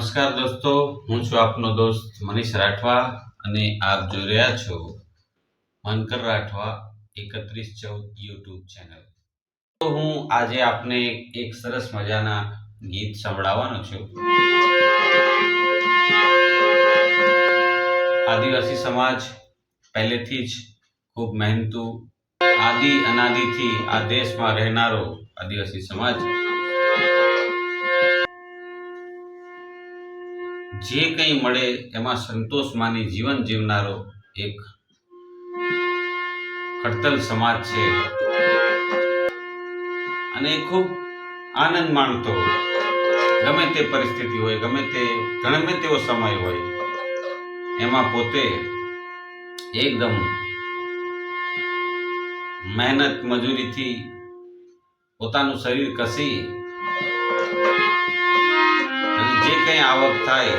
નમસ્કાર દોસ્તો, હું છું આપનો દોસ્ત મનીષ રાઠવા અને આપ જોઈ રહ્યા છો મનકર રાઠવા એકત્રીસ ચૌદ યુટ્યુબ ચેનલ. તો હું આજે આપને એક સરસ મજાના ગીત સંભળાવવાનો છું. આદિવાસી સમાજ પહેલેથી જ ખૂબ મહેનતુ, આદિ અનાદિથી આ દેશમાં રહેનારો આદિવાસી સમાજ જે કંઈ મળે એમાં સંતોષ માની જીવન જીવનારો એક ખડતલ સમાજ છે. અને ખૂબ આનંદ માણતો ગમે તે પરિસ્થિતિ હોય, ગમે તે, ગમે તેવો સમય હોય, એમાં પોતે એકદમ મહેનત મજૂરીથી પોતાનું શરીર કસી જે કંઈ આવક થાય,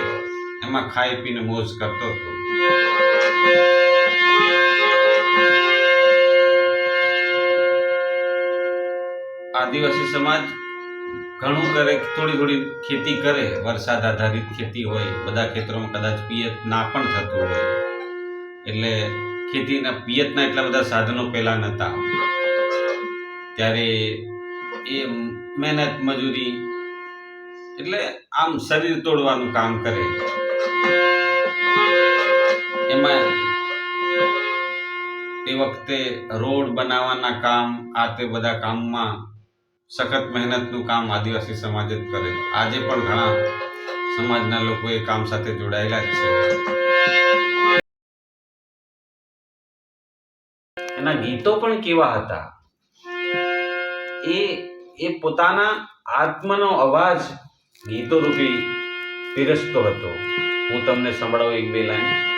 એમાં ખાઈ પીને મોજ કરતો હતો. આદિવાસી સમાજ ઘણું કરે, થોડી થોડી ખેતી કરે, વરસાદ આધારિત ખેતી હોય, બધા ખેતરોમાં કદાચ પિયત ના પણ થતું હોય. એટલે ખેતીના, પિયતના એટલા બધા સાધનો પહેલા નહોતા. ત્યારે એ મહેનત મજૂરી એટલે આમ શરીર તોડવાનું કામ કરે. એમાં તે વખતે રોડ બનાવવાના કામ, આ તે બધા કામમાં સખત મહેનતનું કામ આદિવાસી સમાજ જ કરે. આજે પણ ઘણા સમાજના લોકો એ કામ સાથે જોડાયેલા જ છે. એના ગીતો પણ કેવા હતા? એ એ પોતાના આત્મનો અવાજ ગીતો રૂપી પીરસતો હતો. હું તમને સંભળાવું એક બે લાઈન.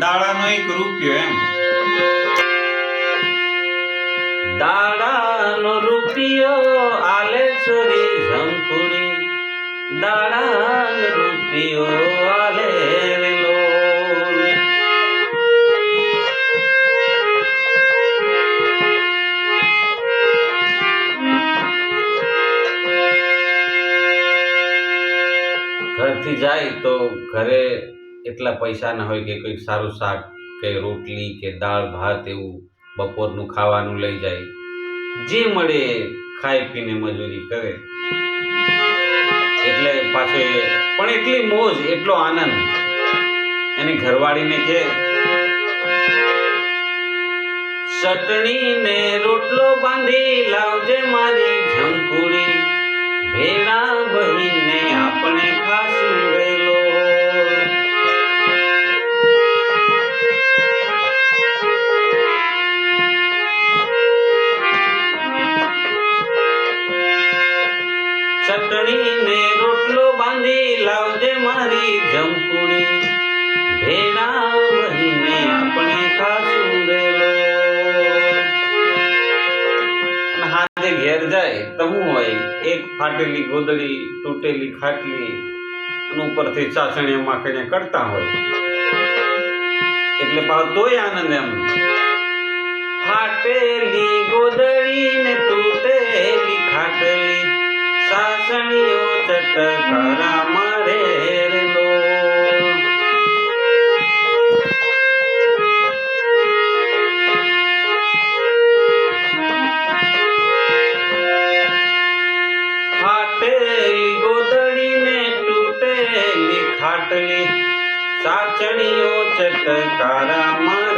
દાડાનો એક રૂપિયો એમ? દાડાનો રૂપિયો આલે છોરી ઝંખુડી. દાડાનો રૂપિયો આલે ઘરથી જાય તો ઘરે એટલા પૈસા ના હોય કે કંઈક સારું શાક કે રોટલી કે દાળ, ભાત એવું બપોરનું ખાવાનું લઈ જાય. જે મળે ખાઈ પીને મજૂરી કરે. એટલે પાછો પણ એટલી મોજ, એટલો આનંદ. એની ઘરવાળીને કે ચટણી ને રોટલો બાંધી લાવજે મારી ઝંકુડી ભેળા બહીને આપણે ચટણી ને રોટલો બાંધી લાવજે મારી જમકુડી. ભેળા બહીને આપણે ખાશું વેલો. હાથે ઘેર જાય તો હું હોય? એક ફાટેલી ગોદડી, તૂટેલી ખાટલી ઉપરથી ચાસણીયા માખણે કરતા હોય. એટલે પાછો તોય આનંદ એમ. ફાટેલી ગોદડી ને તૂટેલી ખાટલી. સાસણીઓ ચટકારા મારે રેલો ફાટેલી ગોદડી ને તૂટેલી ખાટલી સાચણીઓ ચટકારા મારેલો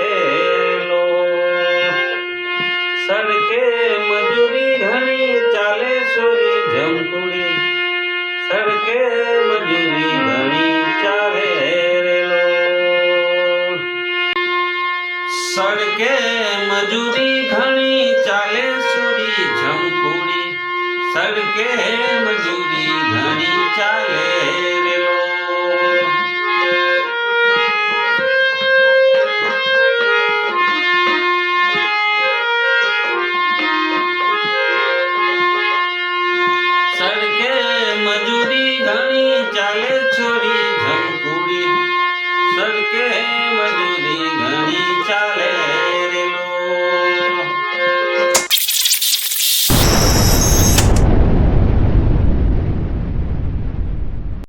સડકે મજૂરી ઘણી ચાલે સુરી ઝમકુડી સડકે